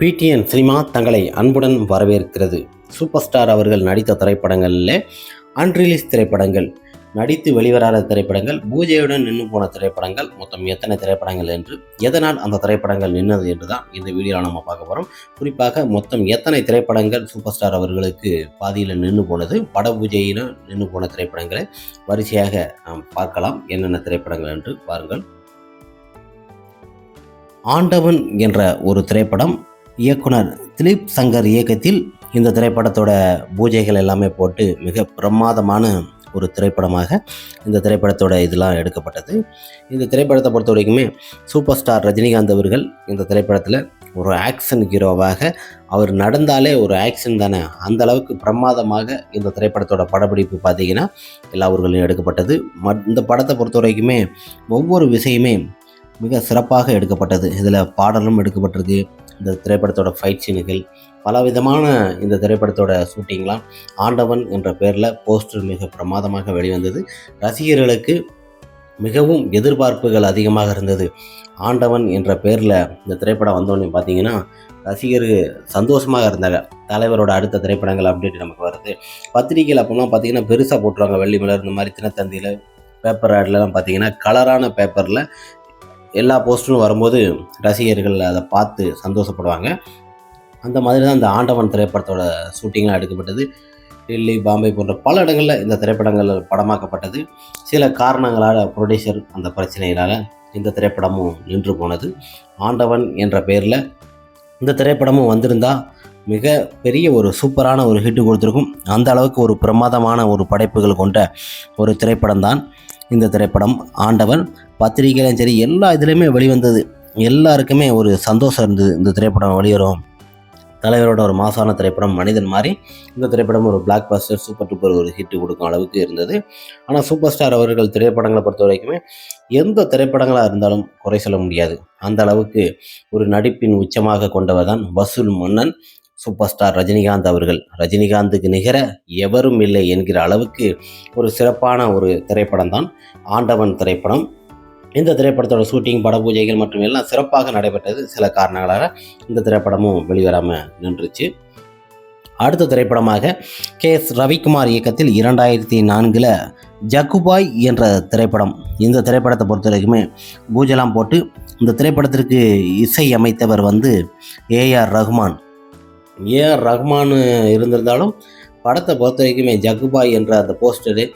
PTN cinema தங்களை அன்புடன் வரவேற்கிறது. சூப்பர் ஸ்டார் அவர்கள் நடித்த திரைப்படங்களில் அன்ரிலீஸ் திரைப்படங்கள் நடித்து வெளிவராத திரைப்படங்கள் பூஜையுடன் நின்று போன திரைப்படங்கள் மொத்தம் எத்தனை திரைப்படங்கள் என்று எதனால் அந்த திரைப்படங்கள் நின்னது என்று தான் இந்த வீடியோவில் நம்ம பார்க்க போகிறோம் குறிப்பாக மொத்தம் எத்தனை திரைப்படங்கள் சூப்பர் ஸ்டார் அவர்களுக்கு பாதியில் நின்று போனது பட பூஜையில் நின்று போன திரைப்படங்களை வரிசையாக நாம் பார்க்கலாம். என்னென்ன திரைப்படங்கள் என்று பாருங்கள். ஆண்டவன் என்ற ஒரு திரைப்படம் இயக்குனர் திலீப் சங்கர் இயக்கத்தில் இந்த திரைப்படத்தோட பூஜைகள் எல்லாமே போட்டு மிக பிரமாதமான ஒரு திரைப்படமாக இந்த திரைப்படத்தோட இதெல்லாம் எடுக்கப்பட்டது. இந்த திரைப்படத்தை பொறுத்த வரைக்குமே சூப்பர் ஸ்டார் ரஜினிகாந்த் அவர்கள் இந்த திரைப்படத்தில் ஒரு ஆக்ஷன் ஹீரோவாக அவர் நடந்தாலே ஒரு ஆக்ஷன் தானே. அந்த அளவுக்கு பிரமாதமாக இந்த திரைப்படத்தோட படப்பிடிப்பு பார்த்தீங்கன்னா எல்லா ஊர்களையும் எடுக்கப்பட்டது. இந்த படத்தை பொறுத்த வரைக்குமே ஒவ்வொரு விஷயமே மிக சிறப்பாக எடுக்கப்பட்டது. இதில் பாடலும் எடுக்கப்பட்டிருக்கு. இந்த திரைப்படத்தோட ஃபைட் சீனுகள் பலவிதமான இந்த திரைப்படத்தோட ஷூட்டிங்லாம் ஆண்டவன் என்ற பேரில் போஸ்டர் மிக பிரமாதமாக வெளிவந்தது. ரசிகர்களுக்கு மிகவும் எதிர்பார்ப்புகள் அதிகமாக இருந்தது. ஆண்டவன் என்ற பேரில் இந்த திரைப்படம் வந்தோடனே பார்த்தீங்கன்னா ரசிகர்கள் சந்தோஷமாக இருந்தாங்க. தலைவரோட அடுத்த திரைப்படங்கள் அப்டேட் நமக்கு வருது. பத்திரிகையில் அப்போலாம் பார்த்தீங்கன்னா பெருசாக போட்டுருவாங்க. வெள்ளி மலர் இந்த மாதிரி தினத்தந்தியில் பேப்பர் ஆட்லலாம் பார்த்தீங்கன்னா கலரான பேப்பரில் எல்லா போஸ்டரும் வரும்போது ரசிகர்கள் அதை பார்த்து சந்தோஷப்படுவாங்க. அந்த மாதிரி தான் இந்த ஆண்டவன் திரைப்படத்தோட ஷூட்டிங்லாம் எடுக்கப்பட்டது. டெல்லி பாம்பே போன்ற பல இடங்களில் இந்த திரைப்படங்கள் படமாக்கப்பட்டது. சில காரணங்களால் ப்ரொடியூசர் அந்த பிரச்சனைகளால் இந்த திரைப்படமும் நின்று போனது. ஆண்டவன் என்ற பெயரில் இந்த திரைப்படமும் வந்திருந்தால் மிக பெரிய ஒரு சூப்பரான ஒரு ஹிட்டு கொடுத்துருக்கும். அந்த அளவுக்கு ஒரு பிரமாதமான ஒரு படைப்புகள் கொண்ட ஒரு திரைப்படம் தான் இந்த திரைப்படம். ஆண்டவன் பத்திரிகையிலும் சரி எல்லா இதுலேயுமே வெளிவந்தது. எல்லாருக்குமே ஒரு சந்தோஷம் இருந்தது. இந்த திரைப்படம் வெளிவரும் தலைவரோட ஒரு மாசான திரைப்படம் மனிதன் மாதிரி இந்த திரைப்படம் ஒரு பிளாக் பஸ்டர் சூப்பர் டூப்பர் ஒரு ஹிட் கொடுக்கும் அளவுக்கு இருந்தது. ஆனால் சூப்பர் ஸ்டார் அவர்கள் திரைப்படங்களை பொறுத்த வரைக்குமே எந்த திரைப்படங்களாக இருந்தாலும் குறை சொல்ல முடியாது. அந்த அளவுக்கு ஒரு நடிப்பின் உச்சமாக கொண்டவர் தான் வசூல் மன்னன் சூப்பர் ஸ்டார் ரஜினிகாந்த் அவர்கள். ரஜினிகாந்துக்கு நிகர எவரும் இல்லை என்கிற அளவுக்கு ஒரு சிறப்பான ஒரு திரைப்படம் தான் ஆண்டவன் திரைப்படம். இந்த திரைப்படத்தோட ஷூட்டிங் பட பூஜைகள் மற்றும் எல்லாம் சிறப்பாக நடைபெற்றது. சில காரணங்களால் இந்த திரைப்படமும் வெளிவராமல் நின்றுச்சு. அடுத்த திரைப்படமாக கே. எஸ். ரவிக்குமார் இயக்கத்தில் இரண்டாயிரத்தி நான்கில் ஜக்குபாய் என்ற திரைப்படம். இந்த திரைப்படத்தை பொறுத்த வரைக்குமே பூஜைலாம் போட்டு இந்த திரைப்படத்திற்கு இசை அமைத்தவர் வந்து ஏஆர் ரஹ்மான் ஏஆர் ரஹ்மான் இருந்திருந்தாலும் படத்தை பொறுத்த வரைக்குமே ஜக்குபாய் என்ற அந்த போஸ்டரு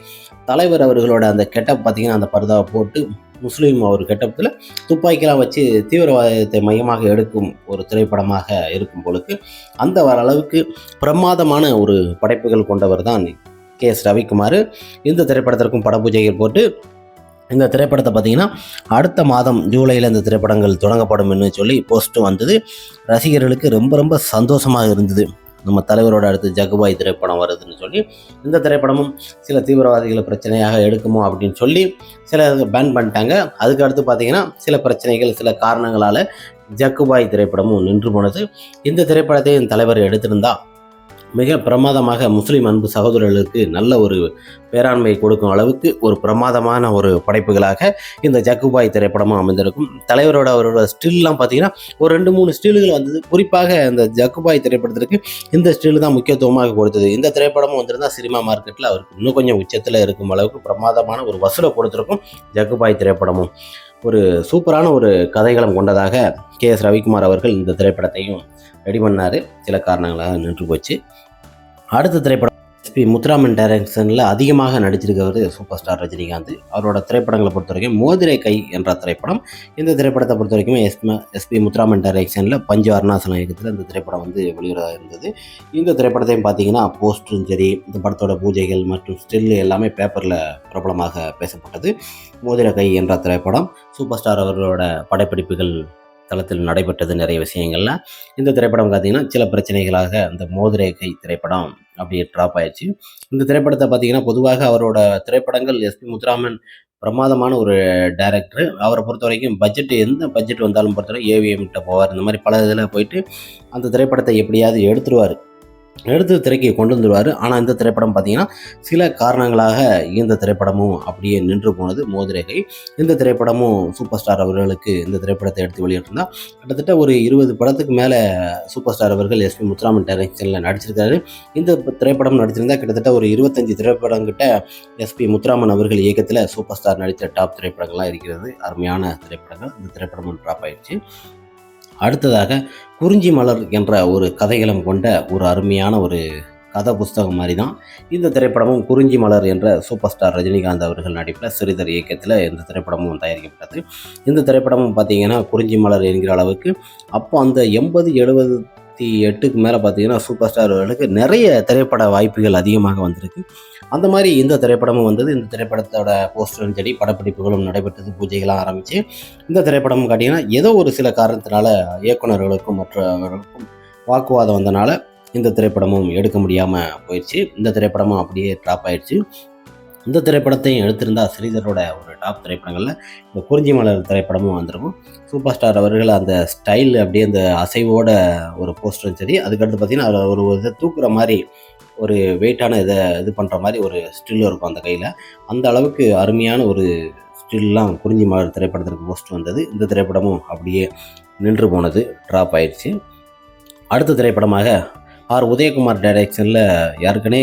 தலைவர் அவர்களோட அந்த கெட்டப் பார்த்தீங்கன்னா அந்த பர்தாவை போட்டு முஸ்லீம் அவர் கெட்டப்பில் துப்பாக்கிலாம் வச்சு தீவிரவாதத்தை மையமாக எடுக்கும் ஒரு திரைப்படமாக இருக்கும் பொழுது அந்த வர அளவுக்கு பிரமாதமான ஒரு படைப்புகள் கொண்டவர் தான் கே எஸ் ரவிக்குமார். இந்த திரைப்படத்திற்கும் படப்பூஜைகள் போட்டு இந்த திரைப்படத்தை பார்த்தீங்கன்னா அடுத்த மாதம் ஜூலையில் இந்த திரைப்படங்கள் தொடங்கப்படும்னு சொல்லி போஸ்ட்டு வந்தது. ரசிகர்களுக்கு ரொம்ப ரொம்ப சந்தோஷமாக இருந்தது. நம்ம தலைவரோட அடுத்து ஜகுபாய் திரைப்படம் வருதுன்னு சொல்லி இந்த திரைப்படமும் சில தீவிரவாதிகளை பிரச்சனையாக எடுக்குமோ அப்படின்னு சொல்லி சில பேன் பண்ணிட்டாங்க. அதுக்கு அடுத்து பார்த்தீங்கன்னா சில பிரச்சனைகள் சில காரணங்களால் ஜக்குபாய் திரைப்படமும் நின்று போனது. இந்த திரைப்படத்தை என் தலைவர் எடுத்திருந்தா? மிக பிரமாதமாக முஸ்லீம் அன்பு சகோதரர்களுக்கு நல்ல ஒரு பேராண்மை கொடுக்கும் அளவுக்கு ஒரு பிரமாதமான ஒரு படைப்புகளாக இந்த ஜக்குபாய் திரைப்படமும் அமைந்திருக்கும். தலைவரோட அவரோட ஸ்டில்லாம் பார்த்தீங்கன்னா ஒரு ரெண்டு மூணு ஸ்டில்கள் வந்தது. குறிப்பாக இந்த ஜக்குபாய் திரைப்படத்திற்கு இந்த ஸ்டில் தான் முக்கியத்துவமாக கொடுத்தது. இந்த திரைப்படமும் வந்திருந்தால் சினிமா மார்க்கெட்டில் அவருக்கு இன்னும் கொஞ்சம் உச்சத்தில் இருக்கும் அளவுக்கு பிரமாதமான ஒரு வசூலை கொடுத்துருக்கும் ஜக்குபாய் திரைப்படமும். ஒரு சூப்பரான ஒரு கதைகளம் கொண்டதாக கே எஸ் ரவிக்குமார் அவர்கள் இந்த திரைப்படத்தையும் ரெடி பண்ணார். சில காரணங்களாக நின்று போச்சு. அடுத்த திரைப்படம் எஸ்பி முத்துராமன் டைரக்ஷனில் அதிகமாக நடிச்சிருக்கவர் சூப்பர் ஸ்டார் ரஜினிகாந்த். அவரோட திரைப்படங்களை பொறுத்த வரைக்கும் மோதிரை கை என்ற திரைப்படம். இந்த திரைப்படத்தை பொறுத்த வரைக்கும் எஸ்ம எஸ்பி முத்துராமன் டைரக்ஷனில் பஞ்சு அருணாசலம் இயக்கத்தில் இந்த திரைப்படம் வந்து வெளியிடாக இருந்தது. இந்த திரைப்படத்தையும் பார்த்தீங்கன்னா போஸ்டரும் சரி இந்த படத்தோட பூஜைகள் மற்றும் ஸ்டில் எல்லாமே பேப்பரில் பிரபலமாக பேசப்பட்டது. மோதிர கை என்ற திரைப்படம் சூப்பர் ஸ்டார் அவர்களோட படப்பிடிப்புகள் தளத்தில் நடைபெற்றது நிறைய விஷயங்கள்ல. இந்த திரைப்படம் பார்த்தீங்கன்னா சில பிரச்சனைகளாக அந்த மோதிரேகை திரைப்படம் அப்படியே ட்ராப் ஆயிடுச்சு. இந்த திரைப்படத்தை பார்த்தீங்கன்னா பொதுவாக அவரோட திரைப்படங்கள் எஸ்பி முத்துராமன் பிரமாதமான ஒரு டேரக்டர் அவரை பொறுத்த வரைக்கும் பட்ஜெட் எந்த பட்ஜெட் வந்தாலும் பொறுத்தவரை ஏவிஎம்கிட்ட போவார். இந்த மாதிரி பல இதில் போயிட்டு அந்த திரைப்படத்தை எப்படியாவது எடுத்துருவார். எடுத்து திரைக்கு கொண்டு வந்துடுவார். ஆனால் இந்த திரைப்படம் பார்த்தீங்கன்னா சில காரணங்களாக இந்த திரைப்படமும் அப்படியே நின்று போனது மோதிரேகை. இந்த திரைப்படமும் சூப்பர் ஸ்டார் அவர்களுக்கு இந்த திரைப்படத்தை எடுத்து வெளியிட்டிருந்தா கிட்டத்தட்ட ஒரு இருபது படத்துக்கு மேலே சூப்பர் ஸ்டார் அவர்கள் எஸ்பி முத்துராமன் டைரக்ஷனில் நடிச்சிருக்காரு. இந்த திரைப்படம் நடிச்சிருந்தா கிட்டத்தட்ட ஒரு இருபத்தஞ்சி திரைப்படங்கிட்ட எஸ்பி முத்துராமன் அவர்கள் இயக்கத்தில் சூப்பர் ஸ்டார் நடித்த டாப் திரைப்படங்கள்லாம் இருக்கிறது. அருமையான திரைப்படங்கள். இந்த திரைப்படமும் ட்ராப் ஆயிடுச்சு. அடுத்ததாக குறிஞ்சி மலர் என்ற ஒரு கதைகளம் கொண்ட ஒரு அருமையான ஒரு கதை புஸ்தகம் மாதிரி தான் இந்த திரைப்படமும் குறிஞ்சி மலர் என்ற சூப்பர் ஸ்டார் ரஜினிகாந்த் அவர்கள் நடிப்பில் சிறிதர் இயக்கத்தில் இந்த திரைப்படமும் தயாரிக்கப்பட்டது. இந்த திரைப்படமும் பார்த்தீங்கன்னா குறிஞ்சி மலர் என்கிற அளவுக்கு அப்போ அந்த எண்பது எழுபது எழுபத்தி எட்டுக்கு மேலே பார்த்தீங்கன்னா சூப்பர் ஸ்டார்களுக்கு நிறைய திரைப்பட வாய்ப்புகள் அதிகமாக வந்திருக்கு. அந்த மாதிரி இந்த திரைப்படமும் வந்தது. இந்த திரைப்படத்தோட போஸ்டரும் சரி படப்பிடிப்புகளும் நடைபெற்றது. பூஜைகளாக ஆரம்பித்து இந்த திரைப்படம் காட்டிங்கன்னா ஏதோ ஒரு சில காரணத்தினால இயக்குனர்களுக்கும் மற்றவர்களுக்கும் வாக்குவாதம் வந்தனால இந்த திரைப்படமும் எடுக்க முடியாமல் போயிடுச்சு. இந்த திரைப்படமும் அப்படியே ட்ராப் ஆயிடுச்சு. இந்த திரைப்படத்தையும் எடுத்திருந்தா ஸ்ரீதரோட ஒரு டாப் திரைப்படங்களில் இந்த குறிஞ்சி மலர் திரைப்படமும் வந்திருக்கும். சூப்பர் ஸ்டார் அவர்கள் அந்த ஸ்டைல் அப்படியே அந்த அசைவோட ஒரு போஸ்டரும் சரி அதுக்கடுத்து பார்த்தீங்கன்னா அதில் ஒரு இதை தூக்குற மாதிரி ஒரு வெயிட்டான இதை இது பண்ணுற மாதிரி ஒரு ஸ்டில் இருக்கும் அந்த கையில். அந்த அளவுக்கு அருமையான ஒரு ஸ்டில்லாம் குறிஞ்சி மலர் திரைப்படத்திற்கு போஸ்ட் வந்தது. இந்த திரைப்படமும் அப்படியே நின்று போனது ட்ராப் ஆயிடுச்சு. அடுத்த திரைப்படமாக ஆர் உதயகுமார் டைரக்ஷனில் ஏற்கனவே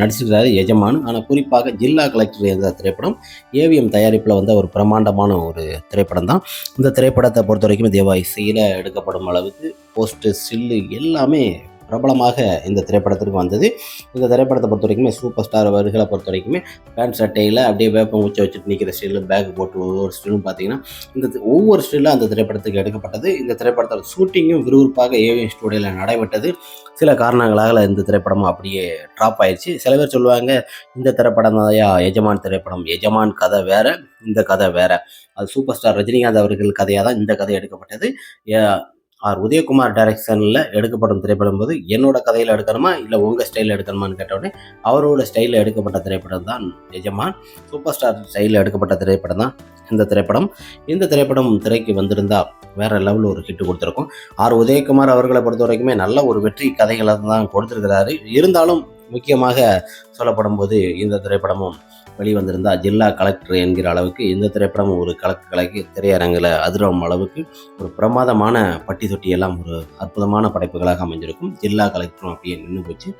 நடிச்சிருக்கிறாரு எஜமான். ஆனால் குறிப்பாக ஜில்லா கலெக்டர் என்ற திரைப்படம் ஏவிஎம் தயாரிப்பில் வந்து ஒரு பிரம்மாண்டமான ஒரு திரைப்படம் தான். இந்த திரைப்படத்தை பொறுத்த வரைக்கும் தேவா இசையில் எடுக்கப்படும் அளவுக்கு போஸ்ட்டு ஸ்டில்லு எல்லாமே பிரபலமாக இந்த திரைப்படத்திற்கு வந்தது. இந்த திரைப்படத்தை பொறுத்த வரைக்குமே சூப்பர் ஸ்டார் வருகளை பொறுத்த வரைக்குமே பேண்ட் சட்டையில் அப்படியே வேப்பம் உச்ச வச்சுட்டு நிற்கிற ஸ்டில்லு பேக் போட்டு ஒவ்வொரு ஸ்டிலும் பார்த்தீங்கன்னா இந்த ஒவ்வொரு ஸ்டில்லும் அந்த திரைப்படத்துக்கு எடுக்கப்பட்டது. இந்த திரைப்படத்தோட ஷூட்டிங்கும் விறுவிறுப்பாக ஏவிஎம் ஸ்டூடியோவில் நடைபெற்றது. சில காரணங்களாக இந்த திரைப்படமும் அப்படியே ட்ராப் ஆயிடுச்சு சில பேர் சொல்லுவாங்க இந்த திரைப்படம் தான் எஜமான் திரைப்படம். எஜமான் கதை வேறு இந்த கதை வேறு. அது சூப்பர் ஸ்டார் ரஜினிகாந்த் அவர்கள் கதையாக தான் இந்த கதை எடுக்கப்பட்டது. ஏ- ஆர். உதயகுமார் டைரக்ஷனில் எடுக்கப்படும் திரைப்படம் போது என்னோட கதையில் எடுக்கணுமா? இல்லை உங்கள் ஸ்டைலில் எடுக்கணுமான்னு கேட்டவுடனே அவரோட ஸ்டைலில் எடுக்கப்பட்ட திரைப்படம் தான் எஜமான். சூப்பர் ஸ்டார் ஸ்டைலில் எடுக்கப்பட்ட திரைப்படம் தான் இந்த திரைப்படம். இந்த திரைப்படம் திரைக்கு வந்திருந்தா வேற லெவலில் ஒரு ஹிட் கொடுத்துருக்கும். ஆர். உதயகுமார் அவர்களை பொறுத்த வரைக்குமே நல்ல ஒரு வெற்றி கதைகளை தான் கொடுத்துருக்கிறாரு. இருந்தாலும் முக்கியமாக சொல்லப்படும் போது இந்த திரைப்படமும் வெளிவந்திருந்தா ஜில்லா கலெக்டர் என்கிற அளவுக்கு இந்த திரைப்படமும் ஒரு கலக்கு கலக்கி திரையரங்கில் அதிரும் அளவுக்கு ஒரு பிரமாதமான பட்டி தொட்டி எல்லாம் ஒரு அற்புதமான படைப்புகளாக அமைஞ்சிருக்கும். ஜில்லா கலெக்டரும் அப்படியே நின்று போச்சு.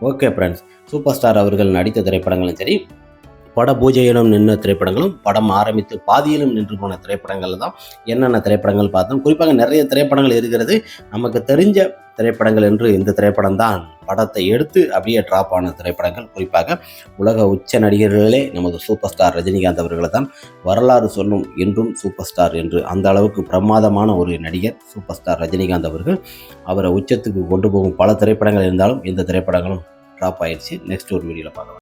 ஓகே ஃப்ரெண்ட்ஸ் சூப்பர் ஸ்டார் அவர்கள் நடித்த திரைப்படங்களும் சரி பட பூஜையிலும் நின்ற திரைப்படங்களும் படம் ஆரம்பித்து பாதியிலும் நின்று போன திரைப்படங்கள் தான் என்னென்ன திரைப்படங்கள் பார்த்தோம். குறிப்பாக நிறைய திரைப்படங்கள் இருக்கிறது. நமக்கு தெரிஞ்ச திரைப்படங்கள் என்று இந்த திரைப்படம் தான். படத்தை எடுத்து அப்படியே ட்ராப் ஆன திரைப்படங்கள். குறிப்பாக உலக உச்ச நடிகர்களே நமது சூப்பர் ஸ்டார் ரஜினிகாந்த் அவர்களை தான் வரலாறு சொல்லும் என்றும் சூப்பர் ஸ்டார் என்று அந்த அளவுக்கு பிரமாதமான ஒரு நடிகர் சூப்பர் ஸ்டார் ரஜினிகாந்த் அவர்கள் அவரை உச்சத்துக்கு கொண்டு போகும் பல திரைப்படங்கள் இருந்தாலும் இந்த திரைப்படங்களும் ட்ராப் ஆயிடுச்சு. நெக்ஸ்ட் ஒரு வீடியோவில் பார்க்கலாம்.